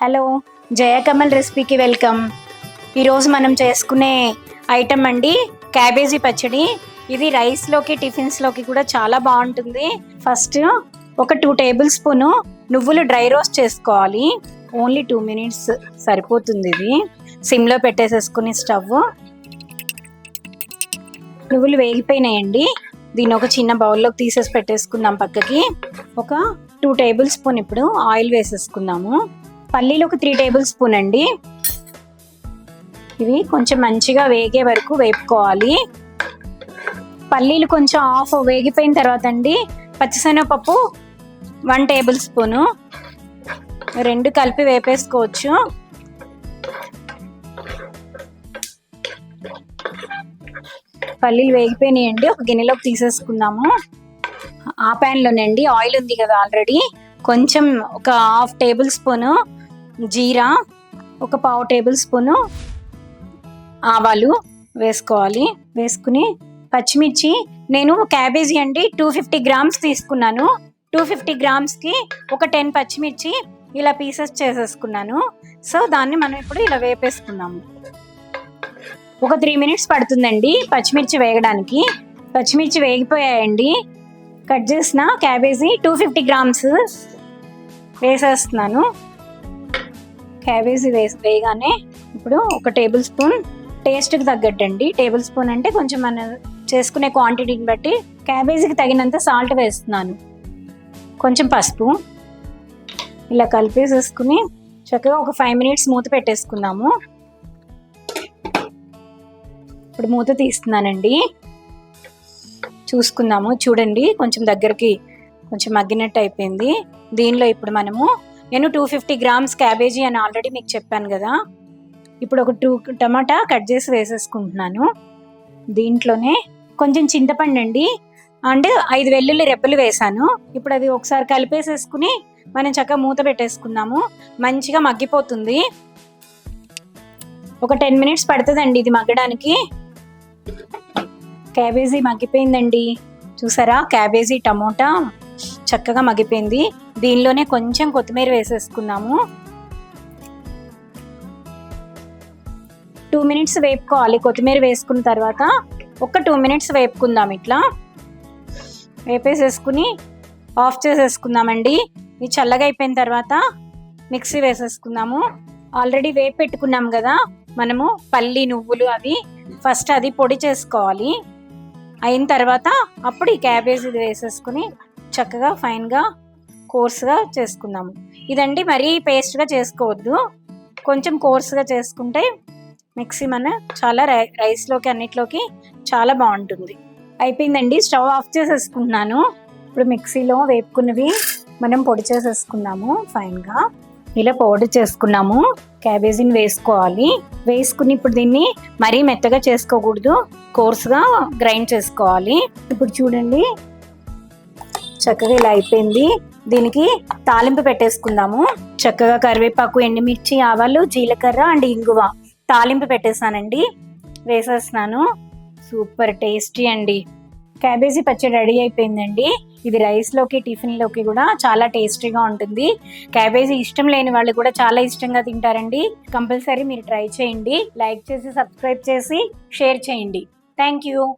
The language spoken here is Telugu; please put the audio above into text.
Hello జయకమల్ రెసిపీకి welcome. ఈరోజు మనం చేసుకునే ఐటమ్ అండి క్యాబేజీ పచ్చడి. ఇది రైస్లోకి టిఫిన్స్లోకి కూడా చాలా బాగుంటుంది. ఫస్ట్ ఒక టూ టేబుల్ స్పూను నువ్వులు డ్రై రోస్ట్ చేసుకోవాలి. ఓన్లీ టూ మినిట్స్ సరిపోతుంది ఇది. సిమ్లో పెట్టేసేసుకుని స్టవ్. నువ్వులు వేగిపోయినాయండి. దీన్ని ఒక చిన్న బౌల్లోకి తీసేసి పెట్టేసుకుందాం పక్కకి. ఒక టూ టేబుల్ స్పూన్ ఇప్పుడు ఆయిల్ వేసేసుకుందాము. పల్లీలు ఒక త్రీ టేబుల్ స్పూన్ అండి. ఇవి కొంచెం మంచిగా వేగే వరకు వేపుకోవాలి. పల్లీలు కొంచెం ఆఫ్ వేగిపోయిన తర్వాత అండి పచ్చిశనగపప్పు వన్ టేబుల్ స్పూను రెండు కలిపి వేపేసుకోవచ్చు. పల్లీలు వేగిపోయినాయండి ఒక గిన్నెలోకి తీసేసుకుందాము. ఆ ప్యాన్లోనండి ఆయిల్ ఉంది కదా ఆల్రెడీ. కొంచెం ఒక హాఫ్ టేబుల్ స్పూను జీరా ఒక పావు టేబుల్ స్పూను ఆవాలు వేసుకోవాలి. వేసుకుని పచ్చిమిర్చి నేను క్యాబేజీ అండి టూ ఫిఫ్టీ గ్రామ్స్ తీసుకున్నాను. టూ ఫిఫ్టీ గ్రామ్స్కి ఒక టెన్ పచ్చిమిర్చి ఇలా పీసెస్ చేసేసుకున్నాను. సో దాన్ని మనం ఇప్పుడు ఇలా వేపేసుకున్నాము. ఒక త్రీ మినిట్స్ పడుతుందండి పచ్చిమిర్చి వేగడానికి. పచ్చిమిర్చి వేగిపోయాయండి. కట్ చేసిన క్యాబేజీ టూ ఫిఫ్టీ గ్రామ్స్ వేసేస్తున్నాను. క్యాబేజీ వేసి వేయగానే ఇప్పుడు ఒక టేబుల్ స్పూన్ టేస్ట్కి తగ్గట్టండి. టేబుల్ స్పూన్ అంటే కొంచెం మనం చేసుకునే క్వాంటిటీని బట్టి క్యాబేజీకి తగినంత సాల్ట్ వేస్తున్నాను. కొంచెం పసుపు ఇలా కలిపేసేసుకుని చక్కగా ఒక ఫైవ్ మినిట్స్ మూత పెట్టేసుకుందాము. ఇప్పుడు మూత తీస్తున్నానండి. చూసుకుందాము. చూడండి కొంచెం దగ్గరికి కొంచెం మగ్గినట్టు అయిపోయింది. దీనిలో ఇప్పుడు మనము నేను టూ ఫిఫ్టీ గ్రామ్స్ క్యాబేజీ అని ఆల్రెడీ మీకు చెప్పాను కదా. ఇప్పుడు ఒక టూ టమాటా కట్ చేసి వేసేసుకుంటున్నాను. దీంట్లోనే కొంచెం చింతపండు అండి. అంటే ఐదు వెల్లుల్లి రెబ్బలు వేసాను. ఇప్పుడు అది ఒకసారి కలిపేసేసుకుని మనం చక్కగా మూత పెట్టేసుకుందాము. మంచిగా మగ్గిపోతుంది. ఒక టెన్ మినిట్స్ పడుతుందండి ఇది మగ్గడానికి. క్యాబేజీ మగ్గిపోయిందండి. చూసారా? క్యాబేజీ టమోటా చక్కగా మగ్గిపోయింది. దీనిలోనే కొంచెం కొత్తిమీర వేసేసుకున్నాము టూ మినిట్స్ వేపుకోవాలి. కొత్తిమీర వేసుకున్న తర్వాత ఒక టూ మినిట్స్ వేపుకుందాం ఇట్లా. వేపేసేసుకుని ఆఫ్ చేసేసుకుందామండి. ఇది చల్లగా అయిపోయిన తర్వాత మిక్సీ వేసేసుకుందాము. ఆల్రెడీ వేపు పెట్టుకున్నాం కదా మనము పల్లి నువ్వులు అవి ఫస్ట్ అది పొడి చేసుకోవాలి. అయిన తర్వాత అప్పుడు ఈ క్యాబేజ్ ఇది వేసేసుకుని చక్కగా ఫైన్గా కోర్స్గా చేసుకుందాము. ఇదండి మరీ పేస్ట్గా చేసుకోవద్దు. కొంచెం కోర్స్గా చేసుకుంటే మిక్సీ మన చాలా రై రైస్లోకి అన్నిట్లోకి చాలా బాగుంటుంది. అయిపోయిందండి. స్టవ్ ఆఫ్ చేసేసుకుంటున్నాను. ఇప్పుడు మిక్సీలో వేపుకున్నవి మనం పొడి చేసేసుకున్నాము ఫైన్గా. ఇలా పౌడర్ చేసుకున్నాము. క్యాబేజీని వేసుకోవాలి. వేసుకుని ఇప్పుడు దీన్ని మరీ మెత్తగా చేసుకోకూడదు. కోర్స్గా గ్రైండ్ చేసుకోవాలి. ఇప్పుడు చూడండి. చక్కగా ఇలా అయిపోయింది. దీనికి తాలింపు పెట్టేసుకుందాము. చక్కగా కరివేపాకు ఎండుమిర్చి ఆవాలు జీలకర్ర అండ్ ఇంగువ తాలింపు పెట్టేసానండి. వేసేస్తున్నాను. సూపర్ టేస్టీ అండి. క్యాబేజీ పచ్చడి రెడీ అయిపోయిందండి. ఇది రైస్లోకి టిఫిన్లోకి కూడా చాలా టేస్టీగా ఉంటుంది. క్యాబేజీ ఇష్టం లేని వాళ్ళు కూడా చాలా ఇష్టంగా తింటారండి. కంపల్సరీ మీరు ట్రై చేయండి. లైక్ చేసి సబ్స్క్రైబ్ చేసి షేర్ చేయండి. Thank you.